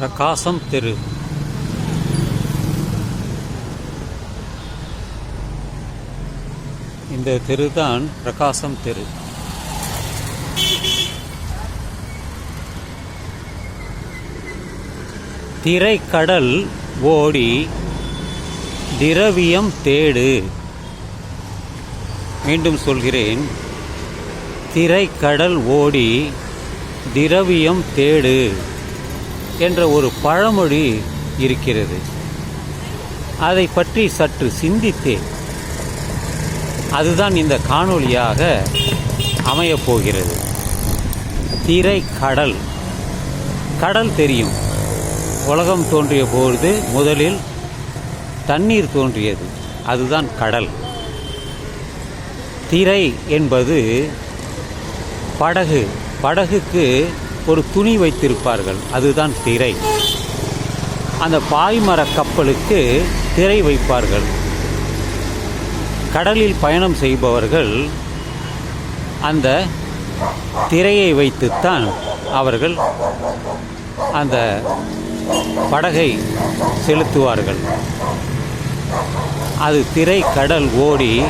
பிரகாசம் தெரு. இந்த தெரு தான் பிரகாசம் தெரு. திரைக்கடல் ஓடி திரவியம் தேடு. மீண்டும் சொல்கிறேன். திரைக்கடல் ஓடி திரவியம் தேடு. என்ற ஒரு பழமொழி இருக்கிறது. அதை பற்றி சற்று சிந்தித்தேன். அதுதான் இந்த காணொளியாக அமையப் போகிறது. கடல் கடல் தெரியும். உலகம் தோன்றிய பொழுது முதலில் தண்ணீர் தோன்றியது. அதுதான் கடல். திரை என்பது படகு. படகுக்கு ஒரு துணி வைத்திருப்பார்கள். அதுதான் திரை. அந்த பாய்மர கப்பலுக்கு திரை வைப்பார்கள். கடலில் பயணம் செய்பவர்கள் அந்த திரையை வைத்துத்தான் அவர்கள் அந்த படகை செலுத்துவார்கள். அது திரை கடல் ஓடி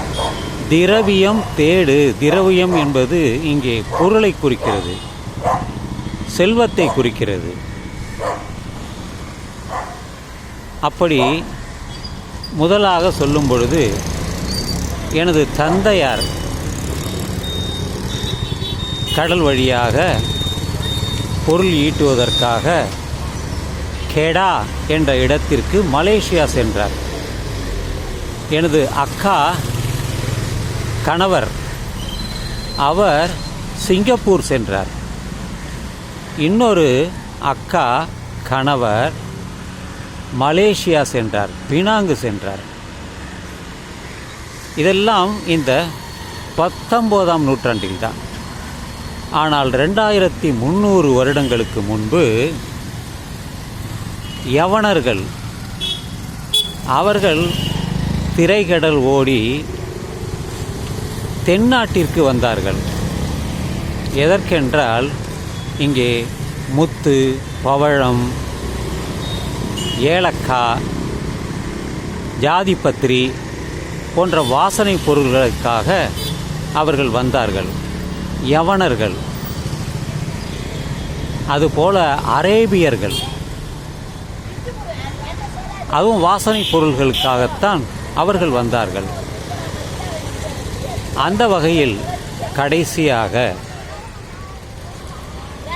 திரவியம் தேடு திரவியம் என்பது இங்கே பொருளை குறிக்கிறது. செல்வத்தை குறிக்கிறது. அப்படி முதலாக சொல்லும் பொழுது எனது தந்தையார் கடல் வழியாக பொருள் ஈட்டுவதற்காக கெடா என்ற இடத்திற்கு மலேசியா சென்றார். எனது அக்கா கணவர் அவர் சிங்கப்பூர் சென்றார். இன்னொரு அக்கா கணவர் மலேசியா சென்றார் பினாங்கு சென்றார். இதெல்லாம் இந்த பத்தொம்போதாம் நூற்றாண்டில் தான் ஆனால் ரெண்டாயிரத்தி முந்நூறு வருடங்களுக்கு முன்பு யவனர்கள் அவர்கள் திரைகடல் ஓடி தென்னாட்டிற்கு வந்தார்கள். எதற்கென்றால் இங்கே முத்து பவழம் ஏலக்காய் ஜாதிபத்திரி போன்ற வாசனை பொருள்களுக்காக அவர்கள் வந்தார்கள். யவனர்கள். அதுபோல அரேபியர்கள். அதுவும் வாசனை பொருள்களுக்காகத்தான் அவர்கள் வந்தார்கள். அந்த வகையில் கடைசியாக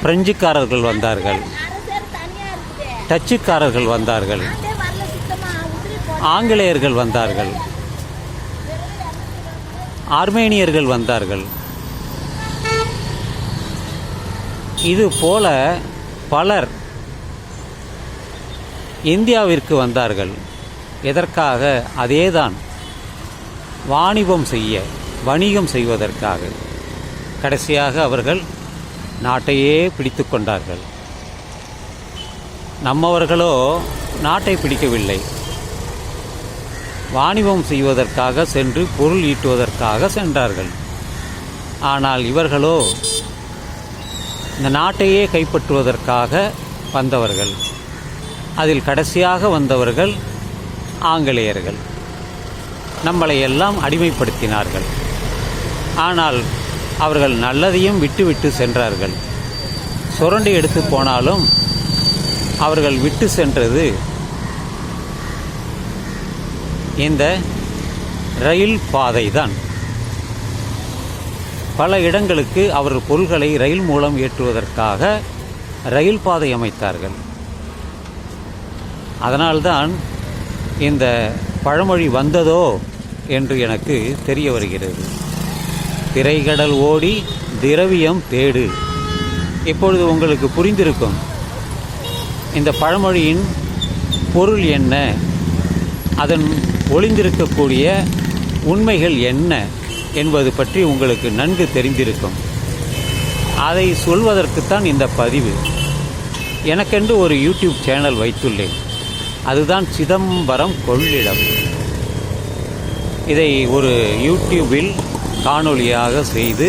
பிரெஞ்சுக்காரர்கள் வந்தார்கள். டச்சுக்காரர்கள் வந்தார்கள். ஆங்கிலேயர்கள் வந்தார்கள். ஆர்மேனியர்கள் வந்தார்கள். இது போல பலர் இந்தியாவிற்கு வந்தார்கள். எதற்காக? அதேதான். வாணிபம் செய்ய வணிகம் செய்வதற்காக. கடைசியாக அவர்கள் நாட்டையே பிடித்து கொண்டார்கள். நம்மவர்களோ நாட்டை பிடிக்கவில்லை. வாணிபம் செய்வதற்காக சென்று பொருள் ஈட்டுவதற்காக சென்றார்கள். ஆனால் இவர்களோ இந்த நாட்டையே கைப்பற்றுவதற்காக வந்தவர்கள். அதில் கடைசியாக வந்தவர்கள் ஆங்கிலேயர்கள். நம்மளை எல்லாம் அடிமைப்படுத்தினார்கள். ஆனால் அவர்கள் நல்லதையும் விட்டுவிட்டு சென்றார்கள். சுரண்டி எடுத்து போனாலும் அவர்கள் விட்டு சென்றது இந்த ரயில் பாதை தான் பல இடங்களுக்கு அவர் பொருள்களை ரயில் மூலம் ஏற்றுவதற்காக ரயில் பாதை அமைத்தார்கள். அதனால்தான் இந்த பழமொழி வந்ததோ என்று எனக்கு தெரிய வருகிறது. திரைகடல் ஓடி திரவியம் தேடு. இப்பொழுது உங்களுக்கு புரிந்திருக்கும் இந்த பழமொழியின் பொருள் என்ன? அதன் ஒளிந்திருக்கக்கூடிய உண்மைகள் என்ன என்பது பற்றி உங்களுக்கு நன்கு தெரிந்திருக்கும். அதை சொல்வதற்குத்தான் இந்த பதிவு. எனக்கென்று ஒரு யூடியூப் சேனல் வைத்துள்ளேன். அதுதான் சிதம்பரம் கொள்ளிடம். இதை ஒரு யூடியூபில் காணொளியாக செய்து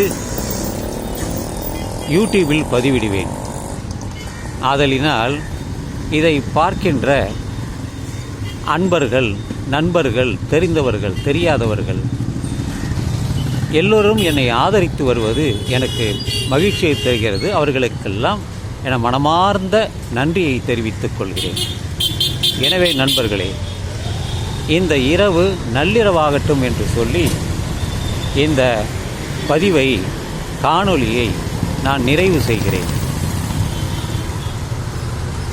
யூடியூபில் பதிவிடுவேன். ஆதலினால் இதை பார்க்கின்ற அன்பர்கள் நண்பர்கள் தெரிந்தவர்கள் தெரியாதவர்கள் எல்லோரும் என்னை ஆதரித்து வருவது எனக்கு மகிழ்ச்சியை தருகிறது. அவர்களுக்கெல்லாம் என மனமார்ந்த நன்றியை தெரிவித்துக் கொள்கிறேன். எனவே நண்பர்களே இந்த இரவு நள்ளிரவாகட்டும் என்று சொல்லி இந்த பதிவை காணொளியை நான் நிறைவு செய்கிறேன்.